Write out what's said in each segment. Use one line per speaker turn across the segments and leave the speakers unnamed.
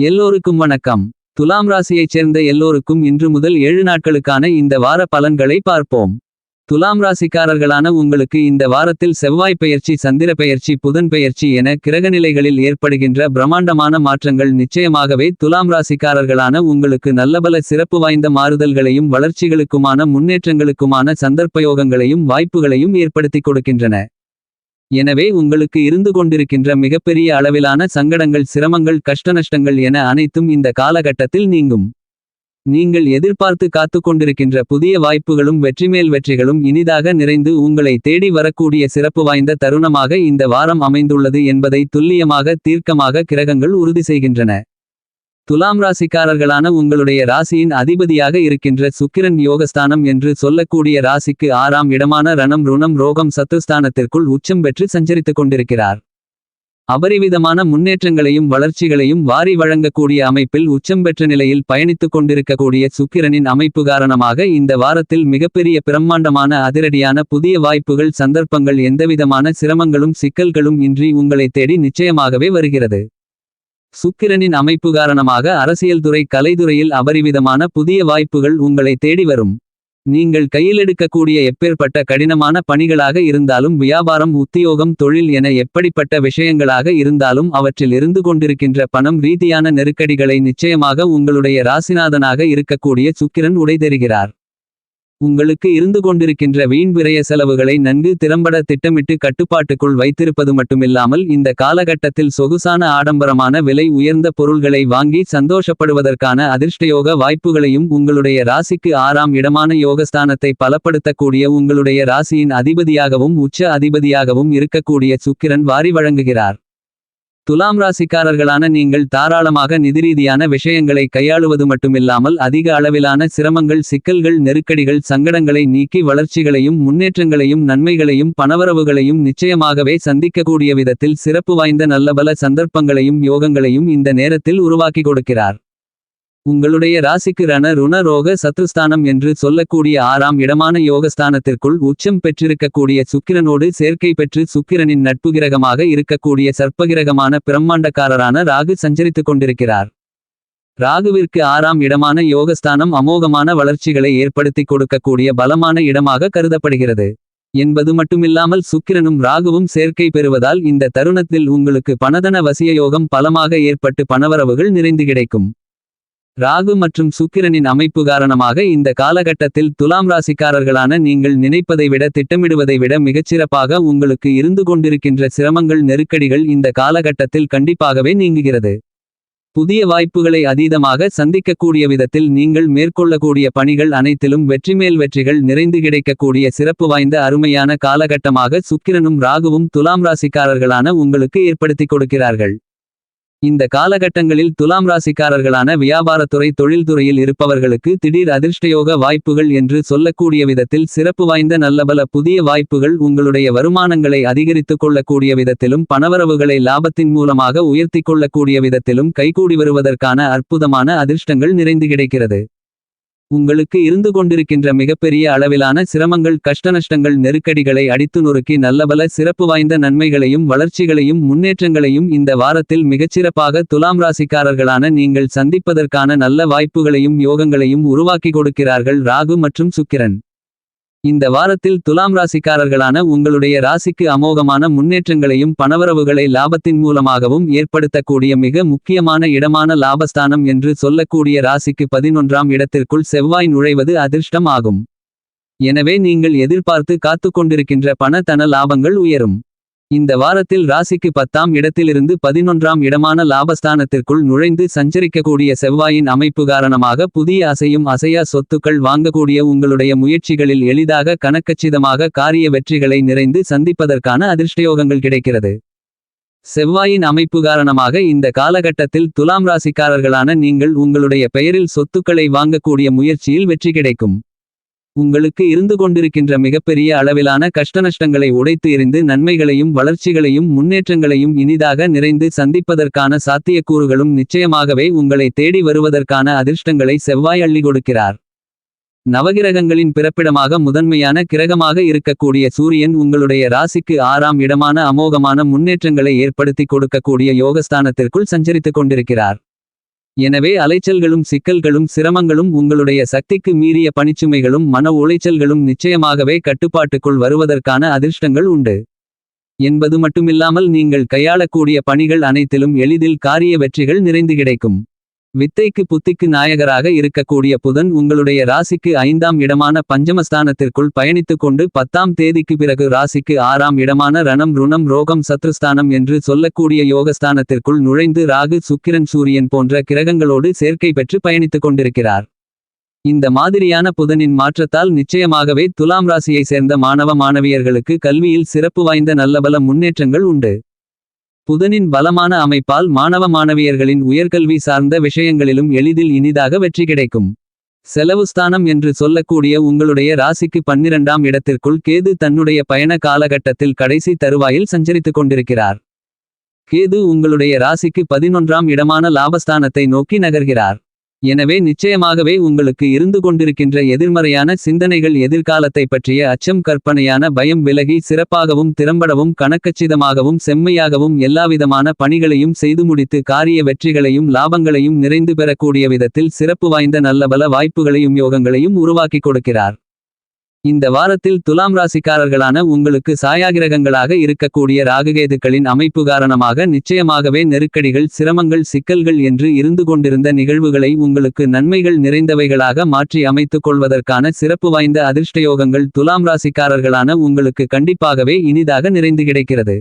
எல்லோருக்கும் வணக்கம். துலாம் ராசியைச் சேர்ந்த எல்லோருக்கும் இன்று முதல் ஏழு நாட்களுக்கான இந்த வார பலன்களை பார்ப்போம். துலாம் ராசிக்காரர்களான உங்களுக்கு இந்த வாரத்தில் செவ்வாய் பெயர்ச்சி சந்திர பெயர்ச்சி புதன் பெயர்ச்சி என கிரகநிலைகளில் ஏற்படுகின்ற பிரம்மாண்டமான மாற்றங்கள் நிச்சயமாகவே துலாம் ராசிக்காரர்களான உங்களுக்கு நல்லபல சிறப்பு வாய்ந்த மாறுதல்களையும் வளர்ச்சிகளுக்குமான முன்னேற்றங்களுக்குமான சந்தர்ப்பயோகங்களையும் வாய்ப்புகளையும் ஏற்படுத்திக் கொடுக்கின்றன. எனவே உங்களுக்கு இருந்து கொண்டிருக்கின்ற மிகப்பெரிய அளவிலான சங்கடங்கள் சிரமங்கள் கஷ்டநஷ்டங்கள் என அனைத்தும் இந்த காலகட்டத்தில் நீங்கும். நீங்கள் எதிர்பார்த்து காத்து கொண்டிருக்கின்ற புதிய வாய்ப்புகளும் வெற்றிமேல் வெற்றிகளும் இனிதாக நிறைந்து உங்களை தேடி வரக்கூடிய சிறப்பு வாய்ந்த தருணமாக இந்த வாரம் அமைந்துள்ளது என்பதை துல்லியமாக தீர்க்கமாக கிரகங்கள் உறுதி செய்கின்றன. துலாம் ராசிக்காரர்களான உங்களுடைய ராசியின் அதிபதியாக இருக்கின்ற சுக்கிரன் யோகஸ்தானம் என்று சொல்லக்கூடிய ராசிக்கு ஆறாம் இடமான ரணம் ருணம் ரோகம் சத்துஸ்தானத்திற்குள் உச்சம் பெற்று சஞ்சரித்துக் கொண்டிருக்கிறார். அபரிவிதமான முன்னேற்றங்களையும் வளர்ச்சிகளையும் வாரி வழங்கக்கூடிய அமைப்பில் உச்சம் பெற்ற நிலையில் பயணித்துக் கொண்டிருக்கக்கூடிய சுக்கிரனின் அமைப்பு காரணமாக இந்த வாரத்தில் மிகப்பெரிய பிரம்மாண்டமான அதிரடியான புதிய வாய்ப்புகள் சந்தர்ப்பங்கள் எந்தவிதமான சிரமங்களும் சிக்கல்களும் இன்றி உங்களை தேடி நிச்சயமாகவே வருகிறது. சுக்கிரனின் அமைப்பு காரணமாக அரசியல் துறை கலைத்துறையில் அபரிவிதமான புதிய வாய்ப்புகள் உங்களை தேடி வரும். நீங்கள் கையிலெடுக்கக்கூடிய எப்பேற்பட்ட கடினமான பணிகளாக இருந்தாலும் வியாபாரம் உத்தியோகம் தொழில் என எப்படிப்பட்ட விஷயங்களாக இருந்தாலும் அவற்றில் இருந்து கொண்டிருக்கின்ற பணம் ரீதியான நெருக்கடிகளை நிச்சயமாக உங்களுடைய ராசிநாதனாக இருக்கக்கூடிய சுக்கிரன் உடைதெறுகிறார். உங்களுக்கு இருந்து கொண்டிருக்கின்ற வீண் விரய செலவுகளை நன்கு திறம்பட திட்டமிட்டு கட்டுப்பாட்டுக்குள் வைத்திருப்பது மட்டுமில்லாமல் இந்த காலகட்டத்தில் சொகுசான ஆடம்பரமான விலை உயர்ந்த பொருள்களை வாங்கி சந்தோஷப்படுவதற்கான அதிர்ஷ்டயோக வாய்ப்புகளையும் உங்களுடைய ராசிக்கு ஆறாம் இடமான யோகஸ்தானத்தை பலப்படுத்தக்கூடிய உங்களுடைய ராசியின் அதிபதியாகவும் உச்ச அதிபதியாகவும் இருக்கக்கூடிய சுக்கிரன் வாரி வழங்குகிறார். துலாம் ராசிக்காரர்களான நீங்கள் தாராளமாக நிதிரீதியான விஷயங்களை கையாளுவது மட்டுமில்லாமல் அதிக அளவிலான சிரமங்கள் சிக்கல்கள் நெருக்கடிகள் சங்கடங்களை நீக்கி வளர்ச்சிகளையும் முன்னேற்றங்களையும் நன்மைகளையும் பணவரவுகளையும் நிச்சயமாகவே சந்திக்கக்கூடிய விதத்தில் சிறப்பு வாய்ந்த நல்லபல சந்தர்ப்பங்களையும் யோகங்களையும் இந்த நேரத்தில் உருவாக்கி கொடுக்கிறார். உங்களுடைய ராசிக்கு ரண ருண ரோக சத்ருஸ்தானம் என்று சொல்லக்கூடிய ஆறாம் இடமான யோகஸ்தானத்திற்குள் உச்சம் பெற்றிருக்கக்கூடிய சுக்கிரனோடு சேர்க்கை பெற்று சுக்கிரனின் நட்பு கிரகமாக இருக்கக்கூடிய சர்ப்பகிரகமான பிரம்மாண்டக்காரரான ராகு சஞ்சரித்துக் கொண்டிருக்கிறார். ராகுவிற்கு ஆறாம் இடமான யோகஸ்தானம் அமோகமான வளர்ச்சிகளை ஏற்படுத்திக் கொடுக்கக்கூடிய பலமான இடமாக கருதப்படுகிறது. என்பது மட்டுமில்லாமல் சுக்கிரனும் ராகுவும் சேர்க்கை பெறுவதால் இந்த தருணத்தில் உங்களுக்கு பணதன வசிய யோகம் பலமாக ஏற்பட்டு பணவரவுகள் நிறைந்து கிடைக்கும். ராகு மற்றும் சுக்கிரனின் அமைப்பு காரணமாக இந்த காலகட்டத்தில் துலாம் ராசிக்காரர்களான நீங்கள் நினைப்பதை விட திட்டமிடுவதை விட மிகச்சிறப்பாக உங்களுக்கு இருந்து கொண்டிருக்கின்ற சிரமங்கள் நெருக்கடிகள் இந்த காலகட்டத்தில் கண்டிப்பாகவே நீங்குகிறது. புதிய வாய்ப்புகளை அதீதமாக சந்திக்கக்கூடிய விதத்தில் நீங்கள் மேற்கொள்ளக்கூடிய பணிகள் அனைத்திலும் வெற்றிமேல் வெற்றிகள் நிறைந்து கிடைக்கக்கூடிய சிறப்பு வாய்ந்த அருமையான காலகட்டமாக சுக்கிரனும் ராகுவும் துலாம் ராசிக்காரர்களான உங்களுக்கு ஏற்படுத்திக் கொடுக்கிறார்கள். இந்த காலகட்டங்களில் துலாம் ராசிக்காரர்களான வியாபாரத்துறை தொழில்துறையில் இருப்பவர்களுக்கு திடீர் அதிர்ஷ்டயோக வாய்ப்புகள் என்று சொல்லக்கூடிய விதத்தில் சிறப்பு வாய்ந்த நல்லபல புதிய வாய்ப்புகள் உங்களுடைய வருமானங்களை அதிகரித்துக் கொள்ளக்கூடிய விதத்திலும் பணவரவுகளை லாபத்தின் மூலமாக உயர்த்திக் கொள்ளக்கூடிய விதத்திலும் கைகூடி வருவதற்கான அற்புதமான அதிர்ஷ்டங்கள் நிறைந்து கிடைக்கிறது. உங்களுக்கு இருந்து கொண்டிருக்கின்ற மிகப்பெரிய அளவிலான சிரமங்கள் கஷ்டநஷ்டங்கள் நெருக்கடிகளை அடித்து நொறுக்கி நல்லபல சிறப்பு வாய்ந்த நன்மைகளையும் வளர்ச்சிகளையும் முன்னேற்றங்களையும் இந்த வாரத்தில் மிகச்சிறப்பாக துலாம் ராசிக்காரர்களான நீங்கள் சந்திப்பதற்கான நல்ல வாய்ப்புகளையும் யோகங்களையும் உருவாக்கி கொடுக்கிறார்கள் ராகு மற்றும் சுக்கிரன். இந்த வாரத்தில் துலாம் ராசிக்காரர்களான உங்களுடைய ராசிக்கு அமோகமான முன்னேற்றங்களையும் பணவரவுகளை லாபத்தின் மூலமாகவும் ஏற்படுத்தக்கூடிய மிக முக்கியமான இடமான லாபஸ்தானம் என்று சொல்லக்கூடிய ராசிக்கு பதினொன்றாம் இடத்திற்குள் செவ்வாய் நுழைவது அதிர்ஷ்டம் ஆகும். எனவே நீங்கள் எதிர்பார்த்து காத்து கொண்டிருக்கின்ற பண தன லாபங்கள் உயரும். இந்த வாரத்தில் ராசிக்கு பத்தாம் இடத்திலிருந்து பதினொன்றாம் இடமான லாபஸ்தானத்திற்குள் நுழைந்து சஞ்சரிக்கக்கூடிய செவ்வாயின் அமைப்பு காரணமாக புதிய அசையும் அசையா சொத்துக்கள் வாங்கக்கூடிய உங்களுடைய முயற்சிகளில் எளிதாக கணக்கச்சிதமாக காரிய வெற்றிகளை நிறைந்து சந்திப்பதற்கான அதிர்ஷ்டயோகங்கள் கிடைக்கிறது. செவ்வாயின் அமைப்பு காரணமாக இந்த காலகட்டத்தில் துலாம் ராசிக்காரர்களான நீங்கள் உங்களுடைய பெயரில் சொத்துக்களை வாங்கக்கூடிய முயற்சியில் வெற்றி கிடைக்கும். உங்களுக்கு இருந்து கொண்டிருக்கின்ற மிகப்பெரிய அளவிலான கஷ்டநஷ்டங்களை உடைத்து எறிந்து நன்மைகளையும் வளர்ச்சிகளையும் முன்னேற்றங்களையும் இனிதாக நிறைந்து சந்திப்பதற்கான சாத்தியக்கூறுகளும் நிச்சயமாகவே உங்களை தேடி வருவதற்கான அதிர்ஷ்டங்களை செவ்வாய் அள்ளி கொடுக்கிறார். நவகிரகங்களின் பிறப்பிடமாக முதன்மையான கிரகமாக இருக்கக்கூடிய சூரியன் உங்களுடைய ராசிக்கு ஆறாம் இடமான அமோகமான முன்னேற்றங்களை ஏற்படுத்தி கொடுக்கக்கூடிய யோகஸ்தானத்திற்குள் சஞ்சரித்துக் கொண்டிருக்கிறார். எனவே அலைச்சல்களும் சிக்கல்களும் சிரமங்களும் உங்களுடைய சக்திக்கு மீறிய பணிச்சுமைகளும் மன உளைச்சல்களும் நிச்சயமாகவே கட்டுப்பாட்டுக்குள் வருவதற்கான அதிர்ஷ்டங்கள் உண்டு. என்பது மட்டுமில்லாமல் நீங்கள் கையாளக்கூடிய பணிகள் அனைத்திலும் எளிதில் காரிய வெற்றிகள் நிறைந்து கிடைக்கும். வித்தைக்கு புத்திக்கு நாயகராக இருக்கக்கூடிய புதன் உங்களுடைய ராசிக்கு ஐந்தாம் இடமான பஞ்சமஸ்தானத்திற்குள் பயணித்துக் கொண்டு பத்தாம் தேதிக்கு பிறகு ராசிக்கு ஆறாம் இடமான ரணம் ருணம் ரோகம் சத்ருஸ்தானம் என்று சொல்லக்கூடிய யோகஸ்தானத்திற்குள் நுழைந்து ராகு சுக்கிரன் சூரியன் போன்ற கிரகங்களோடு சேர்க்கை பெற்று பயணித்துக் கொண்டிருக்கிறார். இந்த மாதிரியான புதனின் மாற்றத்தால் நிச்சயமாகவே துலாம் ராசியை சேர்ந்த மாணவ மாணவியர்களுக்கு கல்வியில் சிறப்பு வாய்ந்த நல்லபல முன்னேற்றங்கள் உண்டு. புதனின் பலமான அமைப்பால் மாணவ மாணவியர்களின் உயர்கல்வி சார்ந்த விஷயங்களிலும் எளிதில் இனிதாக வெற்றி கிடைக்கும். செலவு ஸ்தானம் என்று சொல்லக்கூடிய உங்களுடைய ராசிக்கு பன்னிரண்டாம் இடத்திற்குள் கேது தன்னுடைய பயண காலகட்டத்தில் கடைசி தருவாயில் சஞ்சரித்துக் கொண்டிருக்கிறார். கேது உங்களுடைய ராசிக்கு பதினொன்றாம் இடமான லாபஸ்தானத்தை நோக்கி நகர்கிறார். எனவே நிச்சயமாகவே உங்களுக்கு இருந்து கொண்டிருக்கின்ற எதிர்மறையான சிந்தனைகள் எதிர்காலத்தை பற்றிய அச்சம் கற்பனையான பயம் விலகி சிறப்பாகவும் திறம்படவும் கணக்கச்சிதமாகவும் செம்மையாகவும் எல்லாவிதமான பணிகளையும் செய்து முடித்து காரிய வெற்றிகளையும் லாபங்களையும் நிறைந்து பெறக்கூடிய விதத்தில் சிறப்பு வாய்ந்த நல்லபல வாய்ப்புகளையும் யோகங்களையும் உருவாக்கிக் கொடுக்கிறார். இந்த வாரத்தில் துலாம் ராசிக்காரர்களான உங்களுக்கு சாயாகிரகங்களாக இருக்கக்கூடிய ராககேதுக்களின் அமைப்பு காரணமாக நிச்சயமாகவே நெருக்கடிகள் சிரமங்கள் சிக்கல்கள் என்று இருந்து கொண்டிருந்த நிகழ்வுகளை உங்களுக்கு நன்மைகள் நிறைந்தவைகளாக மாற்றி அமைத்துக் கொள்வதற்கான சிறப்பு வாய்ந்த அதிர்ஷ்டயோகங்கள் துலாம் ராசிக்காரர்களான உங்களுக்கு கண்டிப்பாகவே இனிதாக நிறைந்து கிடைக்கிறது.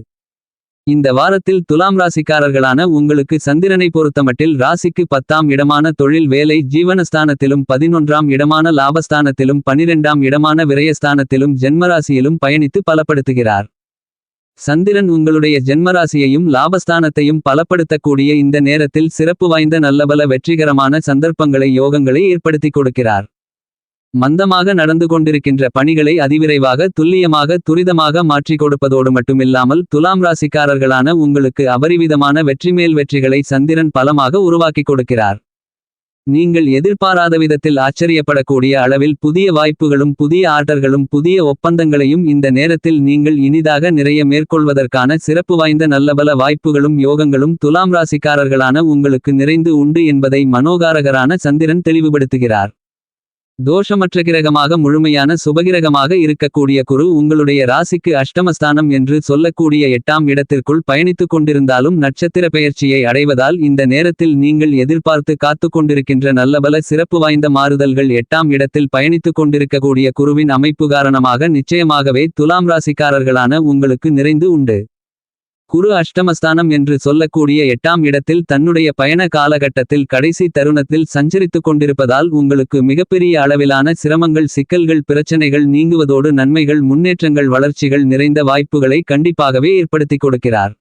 இந்த வாரத்தில் துலாம் ராசிக்காரர்களான உங்களுக்கு சந்திரனை பொறுத்தமட்டில் ராசிக்கு பத்தாம் இடமான தொழில் வேலை ஜீவனஸ்தானத்திலும் பதினொன்றாம் இடமான லாபஸ்தானத்திலும் பனிரெண்டாம் இடமான விரயஸ்தானத்திலும் ஜென்மராசியிலும் பயணித்து பலப்படுத்துகிறார். சந்திரன் உங்களுடைய ஜென்மராசியையும் லாபஸ்தானத்தையும் பலப்படுத்தக்கூடிய இந்த நேரத்தில் சிறப்பு வாய்ந்த நல்லபல வெற்றிகரமான சந்தர்ப்பங்களை யோகங்களை ஏற்படுத்திக் கொடுக்கிறார். மந்தமாக நடந்து கொண்டிருக்கின்ற பணிகளை அதிவிரைவாக துல்லியமாக துரிதமாக மாற்றிக் கொடுப்பதோடு மட்டுமில்லாமல் துலாம் ராசிக்காரர்களான உங்களுக்கு அபரிவிதமான வெற்றிமேல் வெற்றிகளை சந்திரன் பலமாக உருவாக்கிக் கொடுக்கிறார். நீங்கள் எதிர்பாராத விதத்தில் ஆச்சரியப்படக்கூடிய அளவில் புதிய வாய்ப்புகளும் புதிய ஆர்டர்களும் புதிய ஒப்பந்தங்களையும் இந்த நேரத்தில் நீங்கள் இனிதாக நிறைய மேற்கொள்வதற்கான சிறப்பு வாய்ந்த நல்லபல வாய்ப்புகளும் யோகங்களும் துலாம் ராசிக்காரர்களான உங்களுக்கு நிறைந்து உண்டு என்பதை மனோகாரகரான சந்திரன் தெளிவுபடுத்துகிறார். தோஷமற்ற கிரகமாக முழுமையான சுபகிரகமாக இருக்கக்கூடிய குரு உங்களுடைய ராசிக்கு அஷ்டமஸ்தானம் என்று சொல்லக்கூடிய எட்டாம் இடத்திற்குள் பயணித்துக் கொண்டிருந்தாலும் நட்சத்திர பெயர்ச்சியை அடைவதால் இந்த நேரத்தில் நீங்கள் எதிர்பார்த்து காத்துக் கொண்டிருக்கின்ற நல்லபல சிறப்பு வாய்ந்த மாறுதல்கள் எட்டாம் இடத்தில் பயணித்துக் கொண்டிருக்கக்கூடிய குருவின் அமைப்பு காரணமாக நிச்சயமாகவே துலாம் ராசிக்காரர்களான உங்களுக்கு நிறைந்து உண்டு. குரு அஷ்டமஸ்தானம் என்று சொல்லக்கூடிய எட்டாம் இடத்தில் தன்னுடைய பயண காலகட்டத்தில் கடைசி தருணத்தில் சஞ்சரித்துக் கொண்டிருப்பதால் உங்களுக்கு மிகப்பெரிய அளவிலான சிரமங்கள் சிக்கல்கள் பிரச்சனைகள் நீங்குவதோடு நன்மைகள் முன்னேற்றங்கள் வளர்ச்சிகள் நிறைந்த வாய்ப்புகளை கண்டிப்பாகவே ஏற்படுத்திக் கொடுக்கிறார்.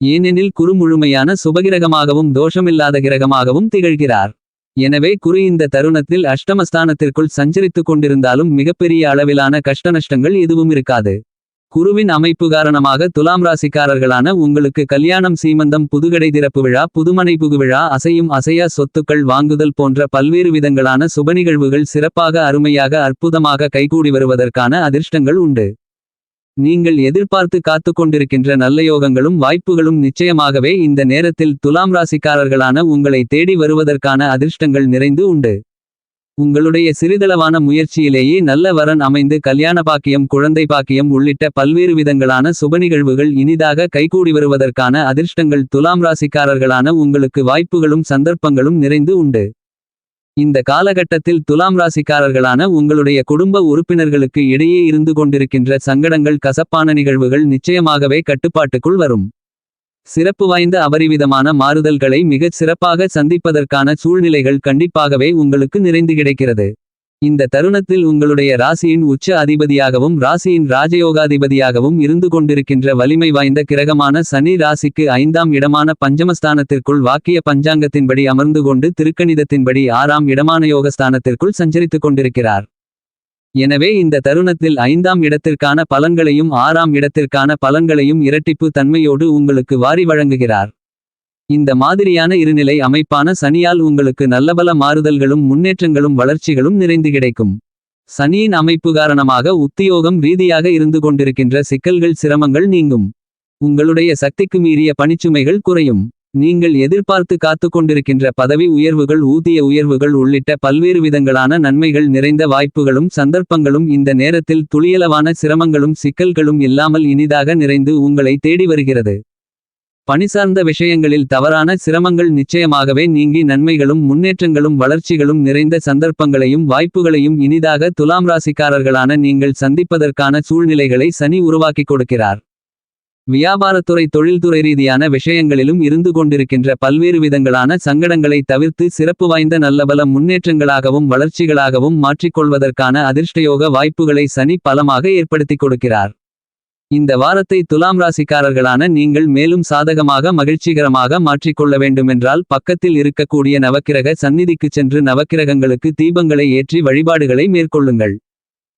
ஏனெனில் குரு முழுமையான சுபகிரகமாகவும் தோஷமில்லாத கிரகமாகவும் திகழ்கிறார். எனவே குரு இந்த தருணத்தில் அஷ்டமஸ்தானத்திற்குள் சஞ்சரித்துக் கொண்டிருந்தாலும் மிகப்பெரிய அளவிலான கஷ்டநஷ்டங்கள் எதுவும் இருக்காது. குருவின் அமைப்பு காரணமாக துலாம் ராசிக்காரர்களான உங்களுக்கு கல்யாணம் சீமந்தம் புதுகடை திறப்பு விழா புதுமனை புகுவிழா அசையும் அசையா சொத்துக்கள் வாங்குதல் போன்ற பல்வேறு விதங்களான சுபநிகழ்வுகள் சிறப்பாக அருமையாக அற்புதமாக கைகூடி வருவதற்கான அதிர்ஷ்டங்கள் உண்டு. நீங்கள் எதிர்பார்த்து காத்துக் கொண்டிருக்கின்ற நல்ல யோகங்களும் வாய்ப்புகளும் நிச்சயமாகவே இந்த நேரத்தில் துலாம் ராசிக்காரர்களான உங்களை தேடி வருவதற்கான அதிர்ஷ்டங்கள் நிறைந்து உண்டு. உங்களுடைய சிறிதளவான முயற்சியிலேயே நல்ல வரன் அமைந்து கல்யாண பாக்கியம் குழந்தை பாக்கியம் உள்ளிட்ட பல்வேறு விதங்களான சுப நிகழ்வுகள் இனிதாக கைகூடி வருவதற்கான அதிர்ஷ்டங்கள் துலாம் ராசிக்காரர்களான உங்களுக்கு வாய்ப்புகளும் சந்தர்ப்பங்களும் நிறைந்து உண்டு. இந்த காலகட்டத்தில் துலாம் ராசிக்காரர்களான உங்களுடைய குடும்ப உறுப்பினர்களுக்கு இடையே இருந்து கொண்டிருக்கின்ற சங்கடங்கள் கசப்பான நிகழ்வுகள் நிச்சயமாகவே கட்டுப்பாட்டுக்குள் வரும். சிறப்பு வாய்ந்த அபரிவிதமான மாறுதல்களை மிகச் சிறப்பாக சந்திப்பதற்கான சூழ்நிலைகள் கண்டிப்பாகவே உங்களுக்கு நிறைந்து கிடைக்கிறது. இந்த தருணத்தில் உங்களுடைய ராசியின் உச்ச அதிபதியாகவும் ராசியின் ராஜயோகாதிபதியாகவும் இருந்து கொண்டிருக்கின்ற வலிமை வாய்ந்த கிரகமான சனி ராசிக்கு ஐந்தாம் இடமான பஞ்சமஸ்தானத்திற்குள் வாக்கிய பஞ்சாங்கத்தின்படி அமர்ந்து கொண்டு திருக்கணிதத்தின்படி ஆறாம் இடமான யோகஸ்தானத்திற்குள் சஞ்சரித்துக் கொண்டிருக்கிறார். எனவே இந்த தருணத்தில் ஐந்தாம் இடத்திற்கான பலன்களையும் ஆறாம் இடத்திற்கான பலன்களையும் இரட்டிப்பு தன்மையோடு உங்களுக்கு வாரி வழங்குகிறார். இந்த மாதிரியான இருநிலை அமைப்பான சனியால் உங்களுக்கு நல்லபல மாறுதல்களும் முன்னேற்றங்களும் வளர்ச்சிகளும் நிறைந்து கிடைக்கும். சனியின் அமைப்பு காரணமாக உத்தியோகம் ரீதியாக இருந்து கொண்டிருக்கின்ற சிக்கல்கள் சிரமங்கள் நீங்கும். உங்களுடைய சக்திக்கு மீறிய பணிச்சுமைகள் குறையும். நீங்கள் எதிர்பார்த்து காத்துக் கொண்டிருக்கின்ற பதவி உயர்வுகள் ஊதிய உயர்வுகள் உள்ளிட்ட பல்வேறு விதங்களான நன்மைகள் நிறைந்த வாய்ப்புகளும் சந்தர்ப்பங்களும் இந்த நேரத்தில் துளியளவான சிரமங்களும் சிக்கல்களும் இல்லாமல் இனிதாக நிறைந்து உங்களை தேடி வருகிறது. பணிசார்ந்த விஷயங்களில் தவறான சிரமங்கள் நிச்சயமாகவே நீங்கி நன்மைகளும் முன்னேற்றங்களும் வளர்ச்சிகளும் நிறைந்த சந்தர்ப்பங்களையும் வாய்ப்புகளையும் இனிதாக துலாம் ராசிக்காரர்களான நீங்கள் சந்திப்பதற்கான சூழ்நிலைகளை சனி உருவாக்கிக் கொடுக்கிறார். வியாபாரத்துறை தொழில்துறை ரீதியான விஷயங்களிலும் இருந்து கொண்டிருக்கின்ற பல்வேறு விதங்களான சங்கடங்களை தவிர்த்து சிறப்பு வாய்ந்த நல்லபல முன்னேற்றங்களாகவும் வளர்ச்சிகளாகவும் மாற்றிக்கொள்வதற்கான அதிர்ஷ்டயோக வாய்ப்புகளை சனி பலமாக ஏற்படுத்திக் கொடுக்கிறார். இந்த வாரத்தை துலாம் ராசிக்காரர்களான நீங்கள் மேலும் சாதகமாக மகிழ்ச்சிகரமாக மாற்றிக்கொள்ள வேண்டுமென்றால் பக்கத்தில் இருக்கக்கூடிய நவக்கிரக சந்நிதிக்குச் சென்று நவக்கிரகங்களுக்கு தீபங்களை ஏற்றி வழிபாடுகளை மேற்கொள்ளுங்கள்.